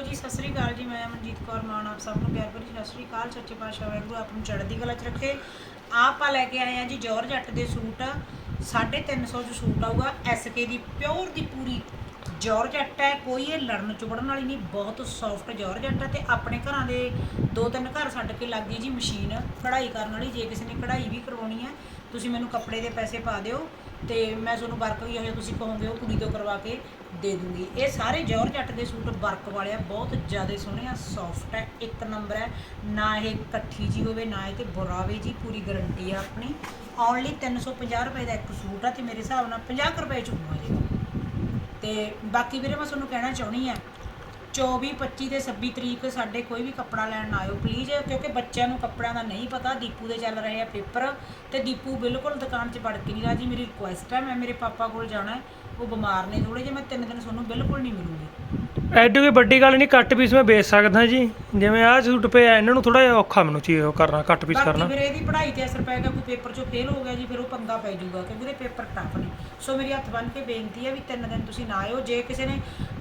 Hello ਜੀ, ਸਤਿ ਸ੍ਰੀ ਅਕਾਲ ਜੀ। ਮੈਂ ਮਨਜੀਤ ਕੌਰ ਮਾਨ, ਆਪ ਸਭ ਨੂੰ ਪਿਆਰ ਭਰੀ ਸਤਿ ਸ੍ਰੀ ਅਕਾਲ। ਸੱਚੇ ਪਾਤਸ਼ਾਹ ਵਾਹਿਗੁਰੂ, ਆਪ ਨੂੰ ਚੜ੍ਹਦੀ ਕਲਾ ਚ ਰੱਖੇ। ਆਪਾਂ ਲੈ ਕੇ ਆਏ ਆ ਜੀ ਜੋਰ ਜੱਟ ਦੇ ਸੂਟ। 350 ਚ ਸੂਟ ਆਊਗਾ। ਐਸਕੇ ਦੀ ਪਿਓਰ ਦੀ ਪੂਰੀ ਜੋਰ ਜੱਟ ਹੈ। ਕੋਈ ਇਹ ਲੜਨ ਚੁਬੜਨ ਵਾਲੀ ਨਹੀਂ, ਬਹੁਤ ਸੌਫਟ ਜੋਰ ਜੱਟ ਹੈ ਤੇ ਆਪਣੇ ਘਰਾਂ ਦੇ ਦੋ ਤਿੰਨ ਘਰ ਛੱਡ ਕੇ ਲੱਗ ਗਈ ਜੀ ਮਸ਼ੀਨ। ਕਢਾਈ ਕਰਨ ਵਾਲੀ, ਜੇ ਕਿਸੇ ਨੇ ਕਢਾਈ ਵੀ ਕਰਵਾਉਣੀ ਹੈ। ਤੁਸੀਂ ਮੈਨੂੰ ਕੱਪੜੇ ਦੇ ਪੈਸੇ ਪਾ ਦਿਓ ਤੇ ਮੈਂ ਤੁਹਾਨੂੰ ਵਰਕ ਵੀ ਹੋਇਆ ਤੁਸੀਂ ਕਹੋਗੇ, ਉਹ ਕੁੜੀ ਤੋਂ ਕਰਵਾ ਕੇ ਦੇ ਦੂੰਗੀ। ਇਹ ਸਾਰੇ ਜੋਰ ਜੱਟ ਦੇ ਸੂਟ ਵਰਕ ਵਾਲੇ ਆ, ਬਹੁਤ ਜ਼ਿਆਦਾ ਸੋਹਣੇ ਆ ਸੌਫਟ ਹੈ ਇੱਕ ਨੰਬਰ ਹੈ ਨਾ ਇਹ ਇਕੱਠੀ ਜੀ ਹੋਵੇ, ਨਾ ਇਹ ਤੇ ਬੁਰਾਵੇ ਜੀ ਪੂਰੀ ਗਾਰੰਟੀ ਆ ਆਪਣੀ। ਓਨਲੀ 350 ਰੁਪਏ ਦਾ ਇੱਕ ਸੂਟ ਆ ਤੇ ਮੇਰੇ ਹਿਸਾਬ ਨਾਲ 50 ਕੁ ਰੁਪਏ ਚ ਹੋਊਗਾ ਜੀ ਤੇ ਬਾਕੀ ਵੀਰੇ ਮੈਂ ਤੁਹਾਨੂੰ ਕਹਿਣਾ ਚਾਹੁੰਦੀ ਆ 24 25 ਤੇ 26 ਤਰੀਕ ਸਾਡੇ ਕੋਈ ਵੀ ਕੱਪੜਾ ਲੈਣ ਨਾ ਆਇਓ ਪਲੀਜ਼ ਕਿਉਂਕਿ ਬੱਚਿਆਂ ਨੂੰ ਕੱਪੜਿਆਂ ਦਾ ਨਹੀਂ ਪਤਾ, ਦੀਪੂ ਦੇ ਚੱਲ ਰਹੇ ਆ ਪੇਪਰ ਤੇ ਦੀਪੂ ਬਿਲਕੁਲ ਦੁਕਾਨ 'ਚ ਵੜ ਕੇ ਨਹੀਂ ਰਾਜੀ ਮੇਰੀ ਰਿਕੁਐਸਟ ਹੈ, ਮੈਂ ਮੇਰੇ ਪਾਪਾ ਕੋਲ ਜਾਣਾ ਹੈ, ਉਹ ਬਿਮਾਰ ਨੇ ਥੋੜੇ ਜਿਹਾ, ਮੈਂ ਤਿੰਨ ਦਿਨ ਤੁਹਾਨੂੰ ਬਿਲਕੁਲ ਨਹੀਂ ਮਿਲੂੰਗੀ। ਐਡੀ ਕੋਈ ਵੱਡੀ ਗੱਲ ਨਹੀਂ ਕੱਟ ਪੀਸ ਮੈਂ ਵੇਚ ਸਕਦਾ ਜੀ। ਜਿਵੇਂ ਆਹ ਸੂਟ ਪਿਆ ਇਹਨਾਂ ਨੂੰ ਥੋੜਾ ਜਿਹਾ ਔਖਾ ਮੈਨੂੰ ਚੀ ਉਹ ਕਰਨਾ ਕੱਟ ਪੀਸ ਕਰਨਾ। ਫਿਰ ਇਹਦੀ ਪੜ੍ਹਾਈ ਤੇ ਅਸਰ ਪਏਗਾ ਕੋਈ ਪੇਪਰ 'ਚੋਂ ਫੇਲ ਹੋ ਗਿਆ ਜੀ ਫਿਰ ਉਹ ਪੰਗਾ ਪੈ ਜਾਊਗਾ ਕਿਉਂਕਿ ਉਹਦੇ ਪੇਪਰ ਟਫ ਨੇ। ਸੋ ਮੇਰੀ ਹੱਥ ਬੰਨ੍ਹ ਕੇ ਬੇਨਤੀ ਹੈ ਵੀ ਤਿੰਨ ਦਿਨ ਤੁਸੀਂ ਨਾ ਆਇਓ। ਜੇ ਕਿਸੇ ਨੇ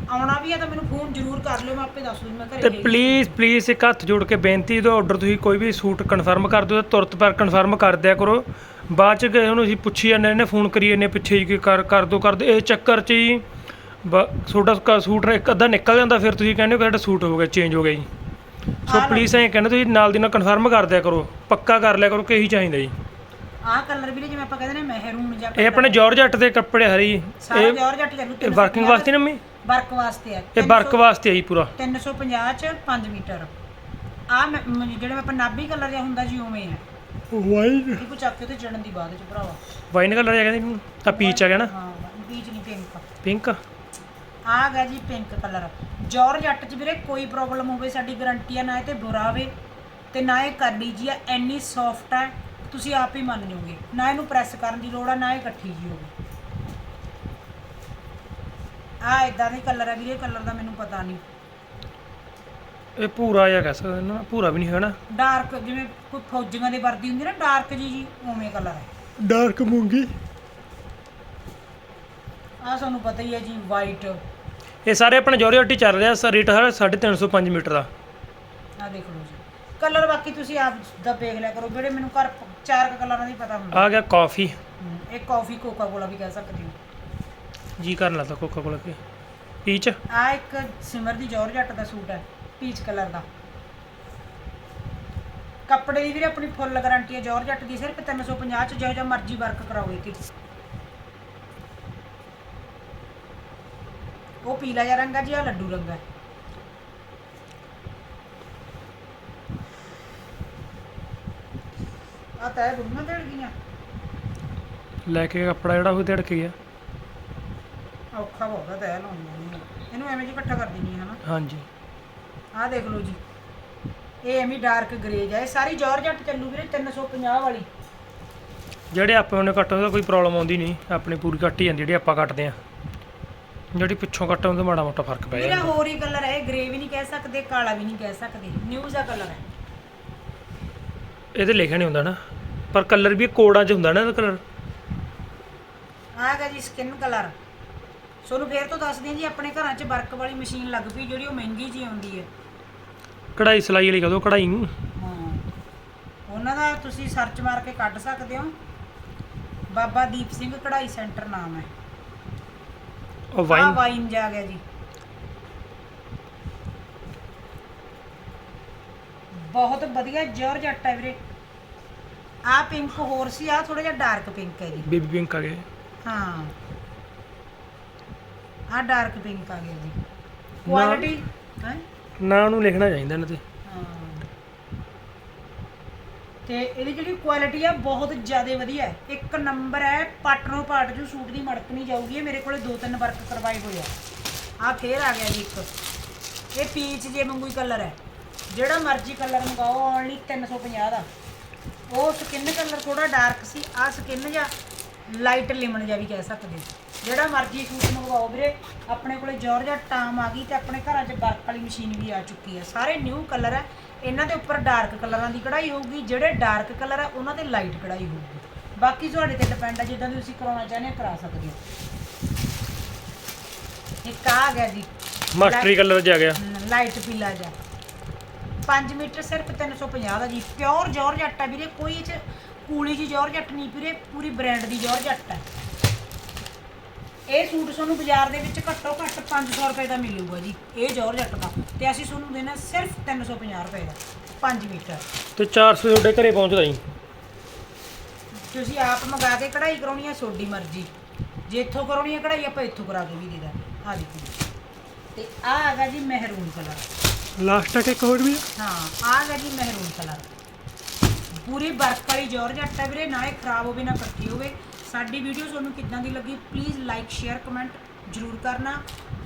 ਆਉਣਾ ਵੀ ਹੈ ਤਾਂ ਮੈਨੂੰ ਫੋਨ ਜ਼ਰੂਰ ਕਰ ਲਿਓ ਮੈਂ ਆਪੇ ਦੱਸ ਦੂੰਗੀ ਮੈਂ ਘਰੇ ਤੇ। ਪਲੀਜ਼ ਪਲੀਜ਼ ਇੱਕ ਹੱਥ ਜੋੜ ਕੇ ਬੇਨਤੀ ਜਦੋਂ ਆਰਡਰ ਤੁਸੀਂ ਕੋਈ ਵੀ ਸੂਟ ਕਨਫਰਮ ਕਰ ਦਿਓ ਤਾਂ ਤੁਰਤ ਪਰ ਕਨਫਰਮ ਕਰ ਦਿਆ ਕਰੋ। ਬਾਅਦ ਚ ਕਿਸੇ ਨੂੰ ਅਸੀਂ ਪੁੱਛੀ ਜਾਂਦੇ ਨੇ ਫੋਨ ਕਰੀ ਜਾਂਦੇ ਪਿੱਛੇ ਕਿ ਕਰ ਕਰ ਦੋ ਕਰ ਦਿਓ ਇਹ ਚੱਕਰ ਚ ਹੀ ਬ- ਤੁਹਾਡਾ ਕ- ਸੂਟ ਇੱਕ ਅੱਧਾ ਨਿਕਲ ਜਾਂਦਾ ਫਿਰ ਤੁਸੀਂ ਕਹਿੰਦੇ ਹੋ ਕਿ ਸਾਡਾ ਸੂਟ ਹੋ ਗਿਆ ਚੇਂਜ ਹੋ ਗਿਆ ਜੀ। ਸੋ ਲਓ। ਪਲੀਜ਼ ਐਂ ਕਹਿੰਦੇ ਤੁਸੀਂ ਨਾਲ ਦੀ ਨਾਲ ਕਨਫਰਮ ਕਰ ਦਿਆ ਕਰੋ ਪੱਕਾ ਕਰ ਲਿਆ ਕਰੋ ਕਿ ਇਹੀ ਚਾਹੀਦਾ ਜੀ। ਆਹ ਕਲਰ ਵੀ ਨੇ ਜਿਵੇਂ ਆਪਾਂ ਕਹਿੰਦੇ ਨੇ ਮਹਿਰੂਨ ਜਾਂ ਇਹ ਆਪਣੇ ਜਾਰਜਟ ਦੇ ਕੱਪੜੇ ਹਰੀ ਸਾਰਾ ਇਹ ਜਾਰਜਟ ਚੱਲੂ ਇਹ ਵਰਕਿੰਗ ਵਾਸਤੇ ਨਾ ਮੰਮੀ? ਵਰਕ ਵਾਸਤੇ ਹੈ ਇਹ ਵਰਕ ਵਾਸਤੇ ਆ ਜੀ ਪੂਰਾ। 350 ਚ 5 ਮੀਟਰ। ਆ ਜਿਹੜੇ ਆਪਾਂ ਨਾਭੀ ਕਲਰ ਜਿਹਾ ਹੁੰਦਾ ਜੀ ਉਵੇਂ ਹੈ ਵਾਈਨ ਇਹ ਕੋ ਚੱਕ ਕੇ ਤੇ ਚੜਨ ਦੀ ਬਾਅਦ ਚ ਭਰਾਵਾ। ਵਾਈਨ ਕਲਰ ਆ ਕਹਿੰਦੇ ਆ ਪੀਚ ਆ ਗਿਆ ਨਾ। ਹਾਂ ਬੀਚ ਨਹੀਂ ਪਿੰਕ ਪਿੰਕ ਆ ਗਿਆ ਜੀ ਪਿੰਕ ਕਲਰ ਜੋਰ ਜੱਟ ਚ ਵੀਰੇ ਕੋਈ ਪ੍ਰੋਬਲਮ ਹੋਵੇ ਸਾਡੀ ਗਾਰੰਟੀ ਆ ਨਾ ਇਹ ਤੇ ਬੁਰਾ ਹੋਵੇ। ਤੇ ਨਾ ਇਹ ਕਰਦੀ ਜੀ ਆ ਐਨੀ ਸੌਫਟ ਹੈ ਤੁਸੀਂ ਆਪ ਹੀ ਮੰਨ ਜਾਓਗੇ। ਨਾ ਇਹਨੂੰ ਪ੍ਰੈਸ ਕਰਨ ਦੀ ਲੋੜ ਆ ਨਾ ਇਹ ਇਕੱਠੀ ਜੀ ਹੋਵੇ। ਆ ਇਦਾਂ ਦੇ ਕਲਰ ਆ ਵੀਰੇ ਕਲਰ ਦਾ ਮੈਨੂੰ ਪਤਾ ਨਹੀਂ। ਇਹ ਪੂਰਾ ਜਿਹਾ ਕਹਿ ਸਕਦੇ ਨਾ ਪੂਰਾ ਵੀ ਨਹੀਂ ਹੈਗਾ ਨਾ। ਡਾਰਕ ਜਿਵੇਂ ਕੋਈ ਫੌਜੀਆਂ ਦੇ ਵਰਦੀ ਹੁੰਦੀ ਨਾ ਡਾਰਕ ਜੀ ਜੀ ਉਵੇਂ ਕਲਰ ਹੈ ਡਾਰਕ ਮੂੰਗੀ। ਆ ਸਾਨੂੰ ਪਤਾ ਹੀ ਹੈ ਜੀ ਵਾਈਟ ਇਹ ਸਾਰੇ ਆਪਣੇ ਜੋਰੀਓਟੀ ਚੱਲ ਰਿਹਾ ਸਰ ਰੇਟ ਹੈ 350 ਮੀਟਰ ਦਾ। ਆ ਦੇਖ ਲਓ ਜੀ। ਕਲਰ ਬਾਕੀ ਤੁਸੀਂ ਆਪ ਦਾ ਦੇਖ ਲਿਆ ਕਰੋ ਜਿਹੜੇ ਮੈਨੂੰ ਘਰ ਚਾਰ ਕੁ ਕਲਰਾਂ ਦੀ ਪਤਾ ਹੁੰਦਾ। ਆ ਗਿਆ ਕਾਫੀ। ਹਮ, ਇਹ ਕਾਫੀ ਕੋਕਾ ਕੋਲਾ ਵੀ ਕਹਿ ਸਕਦੇ ਹੋ। ਜੀ ਕਰਨ ਲੱਗਾ ਕੋਕਾ ਕੋਲਾ ਕੇ। ਪੀਚ। ਆ ਇੱਕ ਸਿਮਰ ਦੀ ਜੌਰ ਜੱਟ ਦਾ ਸੂਟ ਹੈ ਪੀਚ ਕਲਰ ਦਾ। ਕੱਪੜੇ ਦੀ ਵੀਰੇ ਆਪਣੀ ਫੁੱਲ ਗਾਰੰਟੀ ਹੈ ਜੌਰ ਜੱਟ ਦੀ ਸਿਰਫ 350 ਚ ਜਿਹੋ ਜਿਹਾ ਮਰਜ਼ੀ ਵਰਕ ਕਰਾਓਗੇ ਤੇ ਉਹ ਪੀਲਾ ਜਿਹਾ ਰੰਗ ਜੀ ਆ ਲੱਡੂ ਰੰਗ ਹੈ ਆ ਤਾਂ ਬੁੜੀਆਂ ਦੇੜ ਗਈਆਂ। ਲੈ ਕੇ ਕੱਪੜਾ ਜਿਹੜਾ ਉਹ ਧੜਕ ਗਿਆ। ਔਖਾ ਬਹੁਤ ਹੈ ਤੈ ਲਾਉਣੀ ਇਹਨੂੰ। ਇਹਨੂੰ ਐਵੇਂ ਜੀ ਇਕੱਠਾ ਕਰ ਦਿੰਨੀ ਹੈ ਹਨਾ? ਹਾਂਜੀ। ਆਹ ਦੇਖ ਲਓ ਜੀ। ਇਹ ਐਵੇਂ ਡਾਰਕ ਗ੍ਰੇਜ ਇਹ ਸਾਰੀ ਜਾਰਜਟ ਚੱਲੂ ਵੀਰੇ 350 ਵਾਲੀ। ਜਿਹੜੇ ਆਪਾਂ ਉਹਨੇ ਕੱਟ ਉਹਦਾ ਕੋਈ ਪ੍ਰੋਬਲਮ ਆਉਂਦੀ ਨਹੀਂ। ਆਪਣੀ ਪੂਰੀ ਕੱਟ ਹੀ ਜਾਂਦੀ ਜਿਹੜੀ ਆਪਾਂ ਕੱਟਦੇ ਆ। ਜਿਹੜੀ ਪਿੱਛੋਂ ਕੱਟ ਉਹਦਾ ਮਾੜਾ ਮੋਟਾ ਫ਼ਰਕ ਪੈ ਵੀਰਾ ਜਾਂਦਾ। ਹੋਰ ਹੀ ਕਲਰ ਹੈ ਗ੍ਰੇ ਵੀ ਨਹੀਂ ਕਹਿ ਸਕਦੇ ਕਾਲਾ ਵੀ ਨਹੀਂ ਕਹਿ ਸਕਦੇ। ਨਿਊਜ਼ ਦਾ ਕਲਰ ਹੈ। ਇਹਦੇ ਲਿਖਿਆ ਨਹੀਂ ਹੁੰਦਾ ਨਾ ਪਰ ਕਲਰ ਵੀ ਕੋਡਾਂ 'ਚ ਹੁੰਦਾ ਨਾ ਇਹਦਾ ਕਲਰ ਆਹ ਹੈਗਾ ਜੀ ਸਕਿਨ ਕਲਰ ਸੋਨੂੰ ਫੇਰ ਤੋਂ ਦੱਸਦੇ ਹਾਂ ਜੀ ਆਪਣੇ ਘਰਾਂ 'ਚ ਵਰਕ ਵਾਲੀ ਮਸ਼ੀਨ ਲੱਗ ਪਈ ਜਿਹੜੀ ਉਹ ਮਹਿੰਗੀ ਜੀ ਆਉਂਦੀ ਹੈ। ਕਢਾਈ ਸਲਾਈ ਵਾਲੀ ਕਹਦੋ ਕਢਾਈ ਨੂੰ ਹਾਂ। ਉਹਨਾਂ ਦਾ ਤੁਸੀਂ ਸਰਚ ਮਾਰ ਕੇ ਕੱਢ ਸਕਦੇ ਹੋ। ਬਾਬਾ ਦੀਪ ਸਿੰਘ ਕਢਾਈ ਸੈਂਟਰ ਨਾਮ ਹੈ। ਉਹ ਆ ਵਾਈਨ ਵਾਈਨ ਜਾ ਗਿਆ ਜੀ। ਬਹੁਤ ਵਧੀਆ ਜੋਰਜੱਟ ਹੈ ਵੀਰੇ। ਆ ਪਿੰਕ ਹੋਰ ਸੀ ਆ ਥੋੜਾ ਜਿਹਾ ਡਾਰਕ ਪਿੰਕ ਹੈ ਜੀ। ਬੇਬੀ ਪਿੰਕ ਆ ਗਏ। ਹਾਂ। ਆ ਡਾਰਕ ਪਿੰਕ ਆ ਗਿਆ ਜੀ। ਕੁਆਲਿਟੀ ਹੈ? ਨਾ ਉਹਨੂੰ ਲਿਖਣਾ ਚਾਹੀਦਾ ਇਹਨਾਂ ਤੇ ਹਾਂ ਤੇ ਇਹਦੀ ਜਿਹੜੀ ਕੁਆਲਿਟੀ ਆ ਬਹੁਤ ਜ਼ਿਆਦਾ ਵਧੀਆ ਹੈ। ਇੱਕ ਨੰਬਰ ਹੈ ਪਾਟਨੋ ਪਾਟ ਜੋ ਸੂਟ ਦੀ ਮੜਕ ਨਹੀਂ ਜਾਊਗੀ। ਇਹ ਮੇਰੇ ਕੋਲੇ ਦੋ ਤਿੰਨ ਵਰਕ ਕਰਵਾਏ ਹੋਏ ਆ। ਆ ਫੇਰ ਆ ਗਿਆ ਜੀ ਇੱਕ। ਇਹ ਪੀਚ ਜੇ ਮੰਗੂਈ ਕਲਰ ਹੈ। ਜਿਹੜਾ ਮਰਜ਼ੀ ਕਲਰ ਮੰਗਾਓ ਓਨਲੀ 350 ਦਾ। ਉਹ ਸਕਿਨ ਕਲਰ ਥੋੜਾ ਡਾਰਕ ਸੀ। ਆ ਸਕਿਨ ਜਾਂ ਲਾਈਟ ਲਿਮਨ ਜਿਹਾ ਵੀ ਕਹਿ ਸਕਦੇ। ਜਿਹੜਾ ਮਰਜ਼ੀ ਸੂਟ ਮੰਗਵਾਓ ਵੀਰੇ, ਆਪਣੇ ਕੋਲੇ ਜਾਰਜਟ ਟਾਮ ਆ ਗਈ ਤੇ ਆਪਣੇ ਘਰਾਂ 'ਚ ਵਰਕ ਵਾਲੀ ਮਸ਼ੀਨ ਵੀ ਆ ਚੁੱਕੀ ਹੈ। ਸਾਰੇ ਨਿਊ ਕਲਰ ਹੈ। ਇਹਨਾਂ ਦੇ ਉੱਪਰ ਡਾਰਕ ਕਲਰਾਂ ਦੀ ਕਢਾਈ ਹੋਊਗੀ ਜਿਹੜੇ ਡਾਰਕ ਕਲਰ ਹੈ ਉਹਨਾਂ ਤੇ ਲਾਈਟ ਕਢਾਈ ਹੋਊਗੀ। ਬਾਕੀ ਤੁਹਾਡੇ ਤੇ ਡਿਪੈਂਡ ਹੈ ਜਿੱਦਾਂ ਤੁਸੀਂ ਕਰਾਉਣਾ ਚਾਹੁੰਦੇ ਹੋ ਕਰਾ ਸਕਦੇ ਹੋ। ਇੱਕ ਆ ਗਿਆ ਜੀ। ਮਾਸਟਰੀ ਕਲਰ ਆ ਗਿਆ। ਲਾਈਟ ਪੀਲਾ ਜਿਹਾ। 5 ਮੀਟਰ ਸਿਰਫ 350 ਦਾ ਜੀ। ਪਿਓਰ ਜਾਰਜੱਟ ਆ ਵੀਰੇ ਕੋਈ ਇਹ ਚ ਕੂਲੀ ਜੀ ਜਾਰਜੱਟ ਨਹੀਂ ਵੀਰੇ ਪੂਰੀ ਬ੍ਰਾਂਡ ਦੀ ਜਾਰਜੱਟ ਹੈ ਇਹ ਸੂਟ ਤੁਹਾਨੂੰ ਬਾਜ਼ਾਰ ਦੇ ਵਿੱਚ ਘੱਟੋ ਘੱਟ 500 ਰੁਪਏ ਦਾ ਮਿਲੂਗਾ ਜੀ। ਇਹ ਜਾਰਜੱਟ ਦਾ ਤੇ ਅਸੀਂ ਤੁਹਾਨੂੰ ਦੇਣਾ ਸਿਰਫ 350 ਰੁਪਏ ਦਾ 5 ਮੀਟਰ। ਤੇ 400 ਤੁਹਾਡੇ ਘਰੇ ਪਹੁੰਚਦਾ ਜੀ। ਤੁਸੀਂ ਆਪ ਮੰਗਾ ਕੇ ਕਢਾਈ ਕਰਾਉਣੀ ਹੈ ਤੁਹਾਡੀ ਮਰਜ਼ੀ। ਜੇ ਇੱਥੋਂ ਕਰਾਉਣੀ ਹੈ ਕਢਾਈ ਆਪਾਂ ਇੱਥੋਂ ਕਰਾ ਕੇ ਵੀ ਦੇ ਦਾਂਗੇ। ਆ ਦੇਖੋ ਤੇ ਆ ਹੈਗਾ ਜੀ ਮਹਿਰੂਨ ਕਲਰ। ਲਾਸਟ ਤੱਕ ਇੱਕ ਹੋਰ ਵੀ ਹਾਂ ਆ ਹੈਗਾ ਜੀ ਮਹਿਰੂਨ ਕਲਰ। ਪੂਰੀ ਬਰਫ ਵਾਲੀ ਜਾਰਜੱਟ ਹੈ ਵੀਰੇ ਨਾਲੇ ਖਰਾਬ ਹੋਵੇ ਨਾ ਕੱਟੀ ਹੋਵੇ। ਸਾਡੀ ਵੀਡੀਓ ਤੁਹਾਨੂੰ ਕਿੱਦਾਂ ਦੀ ਲੱਗੀ ਪਲੀਜ਼ ਲਾਈਕ ਸ਼ੇਅਰ ਕਮੈਂਟ ਜਰੂਰ ਕਰਨਾ।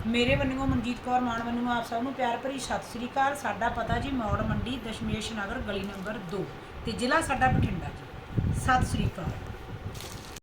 ਮੇਰੇ ਵੱਲੋਂ ਮਨਜੀਤ ਕੌਰ ਮਾਨ ਵੱਲੋਂ ਆਪ ਸਭ ਨੂੰ ਪਿਆਰ ਭਰੀ ਸਤਿ ਸ੍ਰੀ ਅਕਾਲ। ਸਾਡਾ ਪਤਾ ਜੀ ਮੌੜ ਮੰਡੀ ਦਸ਼ਮੇਸ਼ ਨਗਰ ਗਲੀ ਨੰਬਰ 2 ਤੇ ਜ਼ਿਲ੍ਹਾ ਸਾਡਾ ਬਠਿੰਡਾ ਜੀ। ਸਤਿ ਸ੍ਰੀ ਅਕਾਲ।